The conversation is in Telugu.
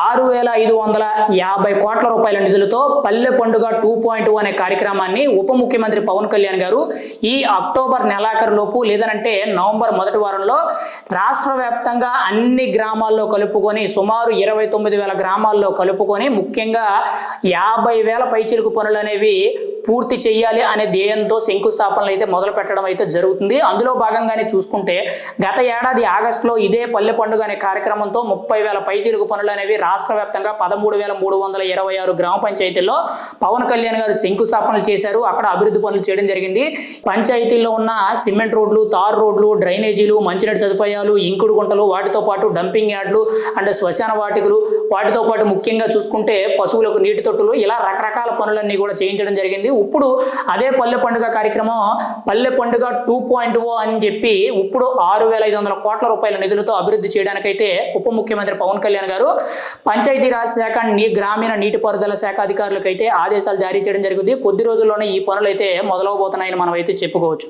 ఆరు వేల ఐదు వందల యాభై కోట్ల రూపాయల నిధులతో పల్లె పండుగ టూ పాయింట్ టూ అనే కార్యక్రమాన్ని ఉప ముఖ్యమంత్రి పవన్ కళ్యాణ్ గారు ఈ అక్టోబర్ నెలాఖరులోపు లేదనంటే నవంబర్ మొదటి వారంలో రాష్ట్ర వ్యాప్తంగా అన్ని గ్రామాల్లో కలుపుకొని సుమారు ఇరవై తొమ్మిది వేల గ్రామాల్లో కలుపుకొని ముఖ్యంగా యాభై వేల పైచిలుకు పనులు అనేవి పూర్తి చేయాలి అనే ధ్యేయంతో శంకుస్థాపనలు అయితే మొదలు పెట్టడం అయితే జరుగుతుంది. అందులో భాగంగానే చూసుకుంటే గత ఏడాది ఆగస్టులో ఇదే పల్లె పండుగ అనే కార్యక్రమంతో ముప్పై వేల పైచిలుగు పనులు అనేవి రాష్ట్ర వ్యాప్తంగా పదమూడు వేల మూడు వందల ఇరవై ఆరు గ్రామ పంచాయతీల్లో పవన్ కళ్యాణ్ గారు శంకుస్థాపనలు చేశారు. అక్కడ అభివృద్ధి పనులు చేయడం జరిగింది. పంచాయతీల్లో ఉన్న సిమెంట్ రోడ్లు తార్ రోడ్లు డ్రైనేజీలు మంచినీటి సదుపాయాలు ఇంకుడు గుంటలు వాటితో పాటు డంపింగ్ యార్డ్లు అండ్ శ్మశాన వాటికలు వాటితో పాటు ముఖ్యంగా చూసుకుంటే పశువులకు నీటి తొట్టులు ఇలా రకరకాల పనులన్నీ కూడా చేయించడం జరిగింది. ఇప్పుడు అదే పల్లె పండుగ కార్యక్రమం పల్లె పండుగ టూ పాయింట్ ఓ అని చెప్పి ఇప్పుడు ఆరు వేల ఐదు వందల కోట్ల రూపాయల నిధులతో అభివృద్ధి చేయడానికైతే ఉప ముఖ్యమంత్రి పవన్ కళ్యాణ్ గారు పంచాయతీరాజ్ శాఖ నీ గ్రామీణ నీటిపారుదల శాఖ అధికారులకైతే ఆదేశాలు జారీ చేయడం జరిగింది. కొద్ది రోజుల్లోనే ఈ పనులు అయితే మొదలవబోతున్నాయని మనం అయితే చెప్పుకోవచ్చు.